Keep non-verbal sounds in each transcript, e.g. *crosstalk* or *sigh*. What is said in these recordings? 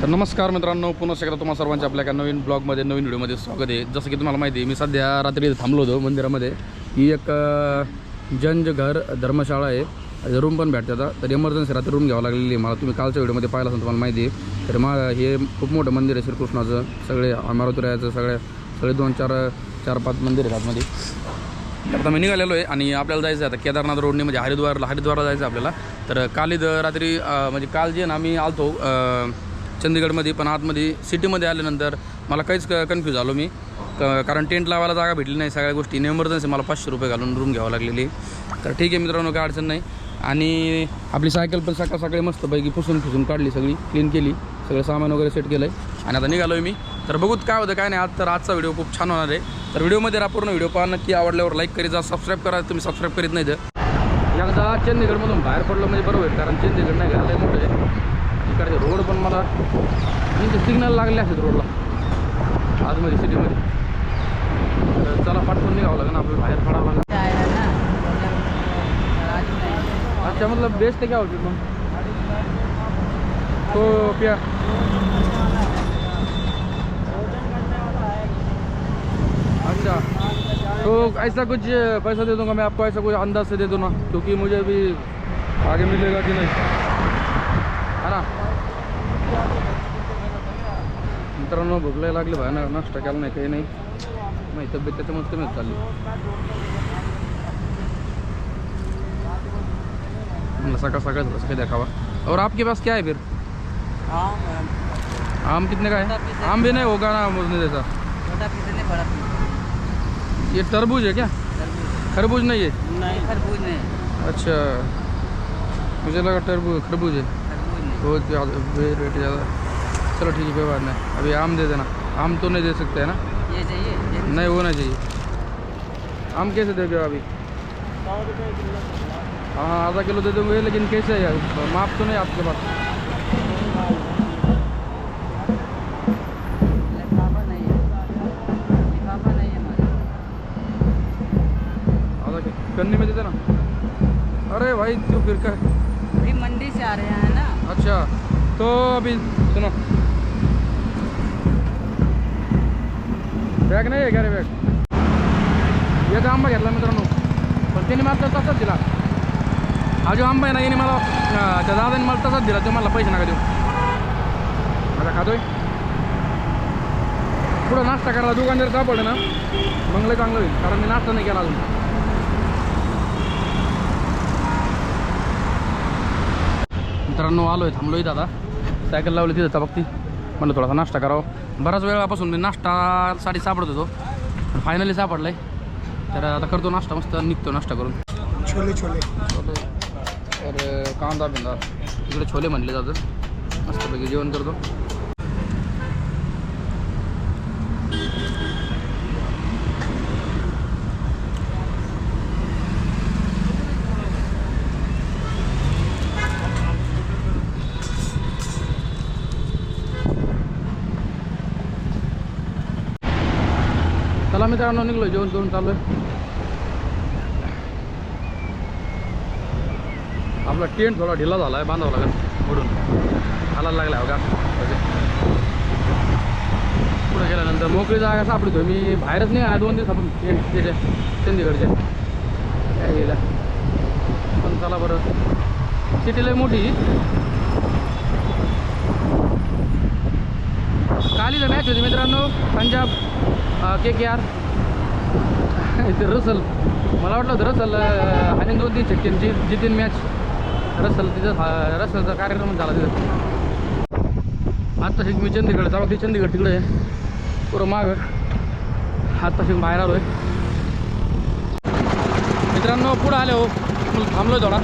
तर नमस्कार मित्रांनो पुन्हा एकदा तुम्हाला सर्वांच्या आपल्या एका नवीन ब्लॉगमध्ये नवीन व्हिडिओमध्ये स्वागत आहे. जसं की तुम्हाला माहिती आहे मी सध्या रात्री थांबलो होतो मंदिरामध्ये. ही एक जंज घर धर्मशाळा आहे. रूम पण भेटते आता. तर इमर्जन्सी रात्री रूम घ्यावं लागलेली आहे मला. तुम्ही कालच्या व्हिडिओमध्ये पाहिलं असेल तुम्हाला माहिती आहे. तर मा हे खूप मोठं मंदिर आहे श्रीकृष्णाचं. सगळे मारुतीरायाचं सगळ्या सगळे दोन चार चार पाच मंदिर आहेत आतमध्ये. तर आता मी निघालेलो आहे आणि आपल्याला जायचं आहे आता केदारनाथ रोडने म्हणजे हरिद्वारला हरिद्वारला जायचं आपल्याला. तर काल रात्री म्हणजे काल जे ना आम्ही आलतो चंदीगडमध्ये पण आतमध्ये सिटीमध्ये आल्यानंतर मला काहीच क कन्फ्यूज झालो मी. कारण टेंट लावायला जागा भेटली नाही सगळ्या गोष्टी. इमर्जन्सी मला पाचशे रुपये घालून रूम घ्यावं लागलेली. तर ठीक आहे मित्रांनो काय अडचण नाही. आणि आपली सायकल पण सकाळ सकाळी मस्तपैकी पुसून पुसून काढली सगळी क्लीन केली. सगळं सामान वगैरे सेट केलं आहे आणि आता निघालो आहे मी. तर बघूत काय होतं काय नाही. आज तर आजचा व्हिडिओ खूप छान होणार आहे. तर व्हिडिओमध्ये राहा पूर्ण व्हिडिओ पहा नक्की आवडल्यावर लाईक करीत जा. सबस्क्राईब करा. तुम्ही सबस्क्राईब करीत नाही तर. एकदा चंदीगडमधून बाहेर पडलं म्हणजे बरोबर आहे कारण चंदीगड नाही का? मोठं आहे. इकडचे रोड पण मला म्हणजे सिग्नल लागले आहेत रोडला. आतमध्ये सिटीमध्ये तर चला पाठवून निघावं लागेल आपल्याला बाहेर पडावं लागेल. आज अच्छा मतलब बेचते क्या होते तुम तो क्या अच्छा. तो ऐसा कुछ पैसा दे दूँगा मैं आपको, ऐसा कुछ अंदाज से दे दूँगा, क्योंकि मुझे भी आगे मिलेगा कि नहीं? है ना? मित्रांनो भूकलाय लागली भाई ना नाश्ता केला नाही काही नाही. नाही तब्येत त्याच्यामुळे कमीच चालली. मतलब सका सका थोड़ा सा देखावा और आपके पास क्या है फिर? हाँ आम कितने का है? आम भी नहीं होगा ना मुझने जैसा। ये तरबूज है क्या? खरबूज नहीं है? नहीं खरबूज नहीं अच्छा। मुझे लगा तरबूज खरबूज है। बहुत ज़्यादा रेट ज़्यादा। चलो ठीक है कोई बात नहीं। अभी आम दे देना। आम तो नहीं दे सकते है ना? ये चाहिए ये नहीं। वो नहीं चाहिए। आम कैसे दोगे अभी? हाँ हाँ आधा किलो दे दूँगे लेकिन कैसे है यार? माप तो नहीं आपके पास। कन्नी में देते ना अरे भाई तो फिर क्या अभी मंडी से आ रहे हैं ना? अच्छा तो अभी सुनो। बॅग नाही आहे का रे बॅग एक आंबा घेतला मित्रांनो. पण त्याने मला तसाच दिला. हा जो आंबा आहे ना याने मला त्या दादाने मला तसाच दिला. तो मला पैसे नका देऊ. आता खातोय. पुढं नाश्ता करायला दुकानदार सापडलं ना मग चांगलं होईल. कारण मी नाश्ता नाही केला अजून. मित्रांनो आलो आहे थांबलो आहे दादा. सायकल लावली तिथं बघती म्हणलं थोडासा नाश्ता करावा. बराच वेळापासून मी नाश्तासाठी सापडत होतो. फायनली सापडलं आहे तर आता करतो नाश्ता मस्त निघतो नाश्ता करून. छोले छोले. छोले. तर कांदा बिंदा. इकडे छोले म्हणले जातं मस्तपैकी जेवण करतो. मित्रांनो निघलो जेवण करून चालू आहे आपला टेंट थोडा ढिला झाला आहे बांधावा लागेल म्हणून हालायला लागला आहे बघा पुढे गेल्यानंतर मोकळी जागा सापडतो मी बाहेरच नाही आला दोन दिवस आपण टेंट त्याच्या चंदीगडच्या काय गेला? पण चला बरं. सिटी लय मोठी. काली मॅच होती मित्रांनो पंजाब के के आर ते रसल मला वाटलं होतं रसल आणि दोन तीन छक्के जी जितीन मॅच रसल तिथं रसलचा कार्यक्रम झाला तिथं आत्ता शिक मी चंदीगड जाऊ ती चंदीगड तिकडे आहे पुरं माग आत्ता शिक बाहेर आलो आहे मित्रांनो पुढं आले हो थांबलो थांबलो थोडा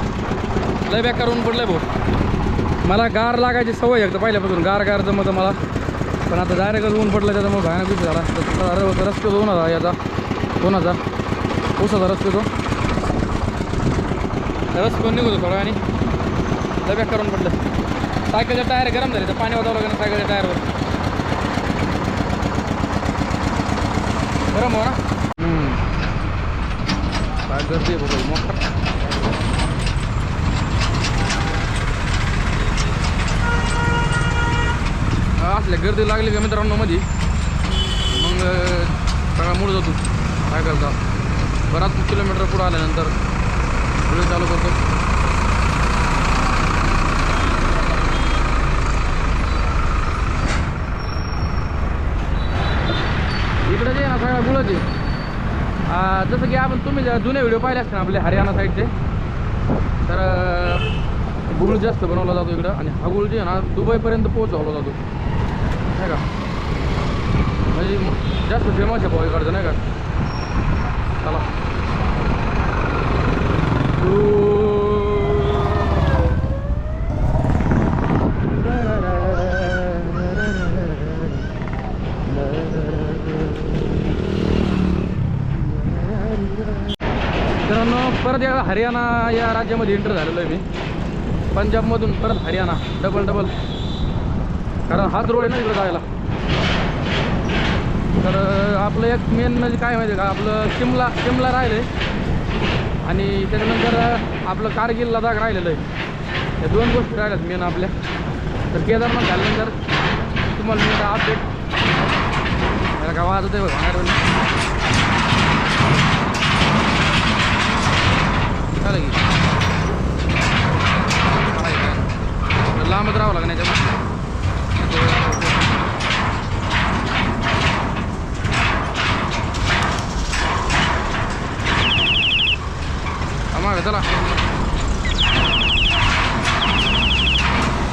लय बॅक करून पडलं भाऊ मला गार लागायची सवय एकदा पहिल्यापासून गार गार जमतं मला पण आता डायरेक्ट ऊन पडलं त्याच्यामुळे भयानक झाला तर रस्ते दोन हजार याचा दोन हजार. ऊसाचा रस्ते तो. रस पण निघतो थोडा आणि डब्याक करून पडलं. सायकलचे टायर गरम झाले तर पाणी वाजावं लागेल सायकलच्या टायरवर. गरम हो ना. काय गर्दी आहे बाबा मोठा. असल्या गर्दी लागली का मित्रांनो मध्ये मग सगळा मूड जातो. काय करता? बराच किलोमीटर पुढं आल्यानंतर व्हिडिओ चालू करतो. इकडे जे ना सगळ्या गुळच आहे. जसं की आपण तुम्ही ज्या जुने व्हिडिओ पाहिले असते ना आपले हरियाणा साईडचे तर गुळ जास्त बनवला जातो इकडं आणि हा गुळ जे आहे ना दुबईपर्यंत पोहोचवला जातो. नाही का? म्हणजे जास्त फेमस आहे भाऊ इकडचं नाही का? चला. मित्रांनो परत या हरियाणा या राज्यामध्ये एंटर झालेलो आहे मी. पंजाबमधून परत हरियाणा डबल डबल कारण हाच रोड आहे ना इकडे जायला. तर आपलं एक मेन म्हणजे काय माहिती आहे का आपलं शिमला शिमला राहिलं. आहे आणि त्याच्यानंतर आपलं कारगिल लडाख राहिलेलं आहे. या दोन गोष्टी राहिल्यात मेन आपल्या. तर केदारनाथ झाल्यानंतर तुम्हाला मी आता अपडेट मला काय वाजत आहे बघा भांगार झालं की तर लांबच राहावं लागणार याच्यात माग चला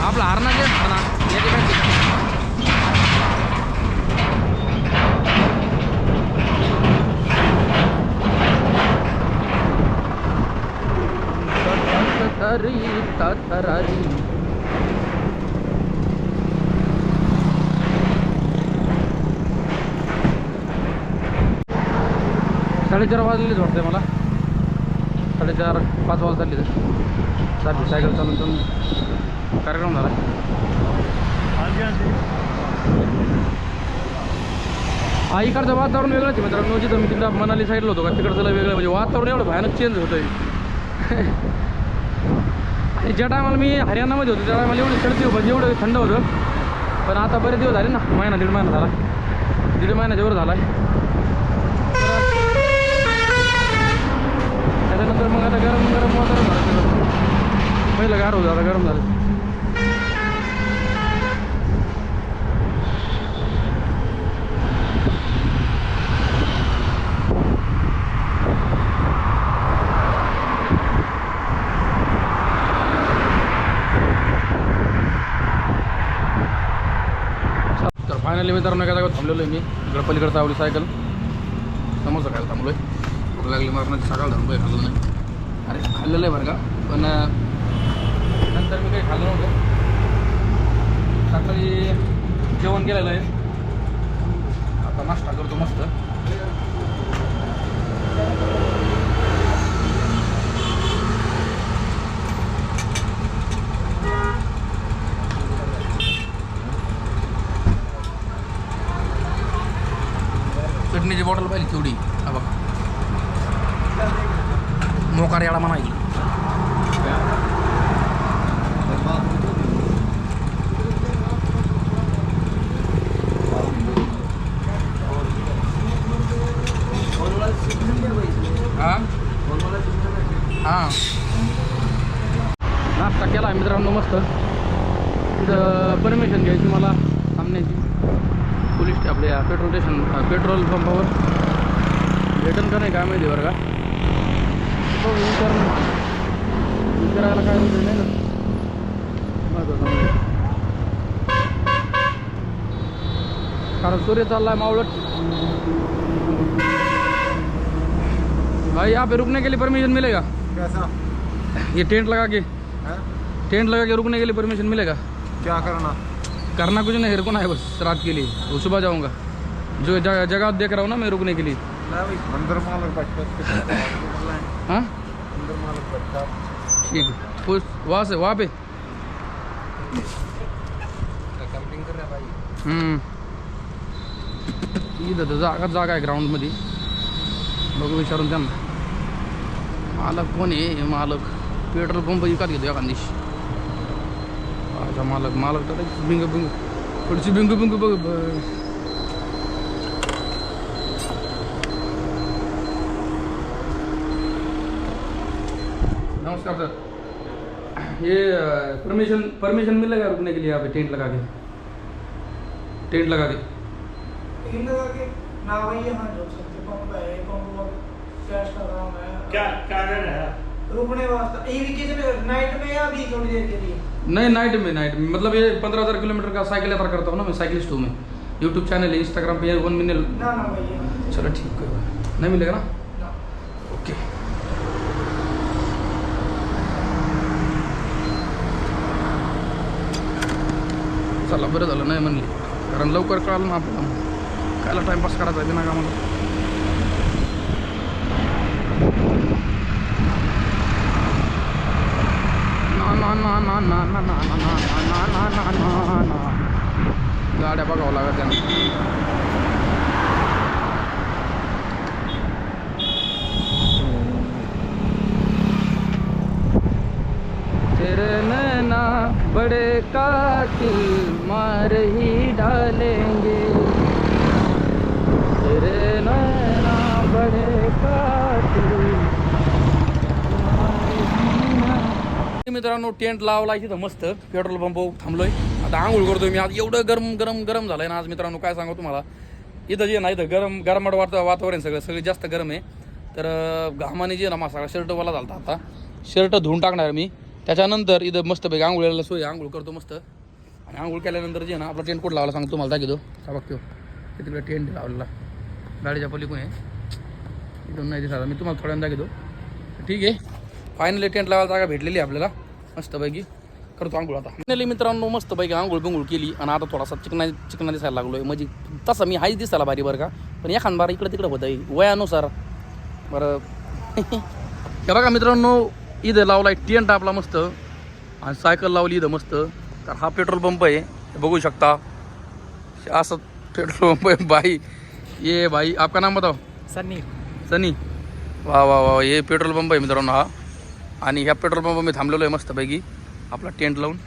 आपला हरणा जे हरणा याची काय तरी तरारी साडेचार वाजलेच वाटते मला. साडेचार पाच वाजता चालली चालली सायकल चालून चालून कार्यक्रम झाला. हा इकडचं वातावरण वेगळंच आहे मित्रांनो. जिथं मी तिकडं मनाली साईडला होतो का तिकडचं वेगळं म्हणजे वातावरण एवढं भयानक चेंज होतं आहे ज्या टायमाला मी हरियाणामध्ये होतो त्या टायमाला एवढी सर्दी म्हणजे एवढं थंड होतं. पण आता बरेच दिवस झाले ना महिना दीड महिना झाला. दीड महिन्याच्या वर झाला. त्याच्यानंतर मग आता गरम गरम वातावरण झालं. पहिलं गार होतं आता गरम झालं तर फायनली मित्रांनो एका जागा थांबलेलो आहे मी. इकडं पलीकडचं चावली सायकल समोर खायला थांबलो आहे भूक लागली मरणाची सकाळ थांबलोय खाल्लं नाही. अरे खाल्लेलं आहे बरं का? पण नंतर मी काही खाल्लं नव्हतं. सकाळी जेवण केलेलं आहे. आता नाश्ता करतो मस्त. चटणीची बॉटल पाहिजे तेवढी. हा बघा. मोकार याला म्हणा येईल हां. नाश्ता केला मित्रांनो मस्त. तिथं परमिशन घ्यायची मला. थांबण्याची पोलीस आपल्या पेट्रोल स्टेशन पेट्रोल पंपावर भेटन का नाही काय माहिती बरं का? विचार विचारायला काय म्हणजे नाही ना. कारण सूर्य चालला है मावळट. भाई यहाँ पे रुकने के लिए परमिशन मिलेगा? कैसा? ये टेंट लगा के. है? टेंट लगा के रुकने के लिए परमिशन मिलेगा? क्या करना? करना कुछ नहीं रुकना है बस रात के लिए। वो सुबह जाऊँगा। जो जगह देख रहा हूँ ना मैं रुकने के लिए। हाँ? मालक ठीक है। वहाँ से वहाँ पे। रहा भाई। हम्म. इथं जागा जागा आहे ग्राउंडमध्ये बघू विचारून त्यांना। मालक कोण आहे? मालक। पेट्रोल पंप विकत घेतो एखाद दिवशी। अच्छा मालक मालक तर बिंग बिंग थोडीशी बिंगू बिंगू बघ नमस्कार सर. ये परमिशन परमिशन मिलेगा रुकने के लिए यहाँ पे टेंट लगा के टेंट लगा के लगा के ना भाई यहाँ रुक सकते पंप है पंप वो कैश का काम है क्या क्या कर रहे हैं रुकने वास्ते ये भी नाइट में या भी थोड़ी देर के लिए. नहीं नाइट में नाइट में। मतलब ये पंद्रह हज़ार किलोमीटर का साइकिल यात्रा करता हूँ ना मैं साइकिलिस्ट हूँ मैं। यूट्यूब चैनल है इंस्टाग्राम पे वन मिनट ना ना भाई यहाँ चलो ठीक है नहीं। मिलेगा ना? ना। ओके चला बरं झालं नाही म्हणली. कारण लवकर कळालं ना आपल्याला. कायला टाईमपास करायचा आहे बिना कामाला. गाड्या बघावं लागत त्यांना. तेरे नैना बड़े कातिल मारही ही डालेंगे तेरे नैना बड़े कातिल मित्रांनो टेंट लावला इथं मस्त. पेट्रोल पंप थांबलोय. आता आंघोळ करतोय मी. आज एवढं गरम गरम गरम झालंय ना आज मित्रांनो. काय सांगू तुम्हाला? इथं जे ना इथं गरम गरमाट वाटतं वातावरण सगळं सगळं जास्त गरम आहे. तर घामाने जे ना माझा सगळा शर्ट वाला झाला आता. शर्ट धुवून टाकणार मी. त्याच्यानंतर इथं मस्त पैकी आंघोळीला सोय आंघोळ करतो मस्त. आणि आंघोळ केल्यानंतर जे ना आपला टेंट कुठं लावला सांगतो तुम्हाला? दाखवतो. का बघतो. तिकडे टेंट लावलेला. गाडीच्या पलीकडून आहे. इथून नाही दिसला मी तुम्हाला थोड्यांदा दाखवतो. ठीक आहे. फायनली टेंट लावायला जागा भेटलेली आहे आपल्याला. मस्तपैकी. करतो आंघोळ आता. फायनली मित्रांनो मस्तपैकी आंघोळ बिंघोळ केली आणि आता थोडासा चिकना चिकना दिसायला लागलो आहे म्हणजे तसं मी हाच दिसायला भारी बरं का. पण एखाद बार इकडं तिकडं होतं वयानुसार. बरं. *laughs* हे बघा मित्रांनो इथं लावला आहे टेंट आपला मस्त. आणि सायकल लावली इथं मस्त. तर हा पेट्रोल पंप आहे. बघू शकता. असं पेट्रोल पंप आहे भाई ये भाई आपका नाम बताओ? सन्नी सनी. वा वा वा हे पेट्रोल पंप आहे मित्रांनो हा. आणि ह्या पेट्रोल पंप मी थांबलेलो आहे मस्तपैकी. आपला टेंट लावून.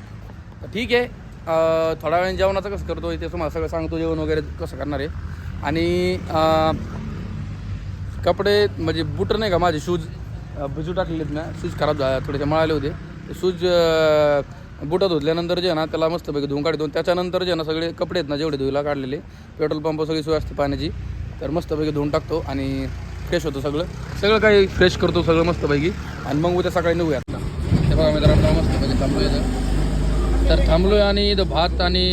ठीक आहे. थोडा थोड्या जेवणाचं कसं करतो ते तुम्हाला सगळं सांगतो जेवण वगैरे कसं करणार आहे. आणि कपडे म्हणजे बुट नाही का माझे शूज भिजू टाकलेले आहेत ना शूज खराब झाले थोडेसे मळाले होते. ते शूज बुटं धुतल्यानंतर जे ना त्याला मस्तपैकी धुवून काढतो. त्याच्यानंतर जे ना सगळे कपडे आहेत ना जेवढे धुईला काढलेले पेट्रोल पंप सगळी सोय असते पाण्याची तर मस्तपैकी धुवून टाकतो. आणि फ्रेश होतो सगळं. सगळं काही फ्रेश करतो सगळं मस्तपैकी. आणि मग उद्या सकाळी निघूया आता. हे बघा मित्रांनो मस्तपैकी थांबलो इथं तर थांबलोय आणि इथं भात आणि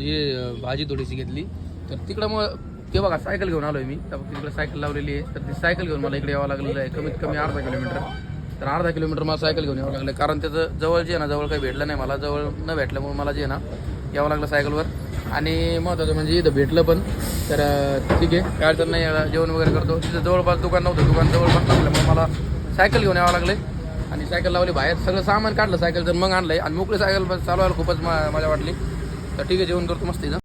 हे भाजी थोडीशी घेतली. तर तिकडं मग ते बघा सायकल घेऊन आलोय मी. तिकडे सायकल लावलेली आहे. तर ती सायकल घेऊन मला इकडे यावं लागलेलं आहे. कमीत कमी अर्धा किलोमीटर. तर अर्धा किलोमीटर मला सायकल घेऊन यावं लागलं कारण त्याचं जवळ जे आहे ना जवळ काही भेटलं नाही मला. जवळ न भेटल्यामुळे मला जे आहे ना यावं लागलं सायकलवर आणि महत्त्वाचं म्हणजे इथं भेटलं पण. तर ठीक आहे. काय अडचण नाही आता जेवण वगैरे करतो. तिथं जवळपास दुकान नव्हतं. दुकान जवळपास नसल्यामुळे मला सायकल घेऊन यावं लागले आणि सायकल लावली बाहेर. सगळं सामान काढलं सायकल तर मग आणलंय. आणि मोकळी सायकल चालवायला खूपच मजा वाटली. तर ठीक आहे जेवण करतो मस्त इथं.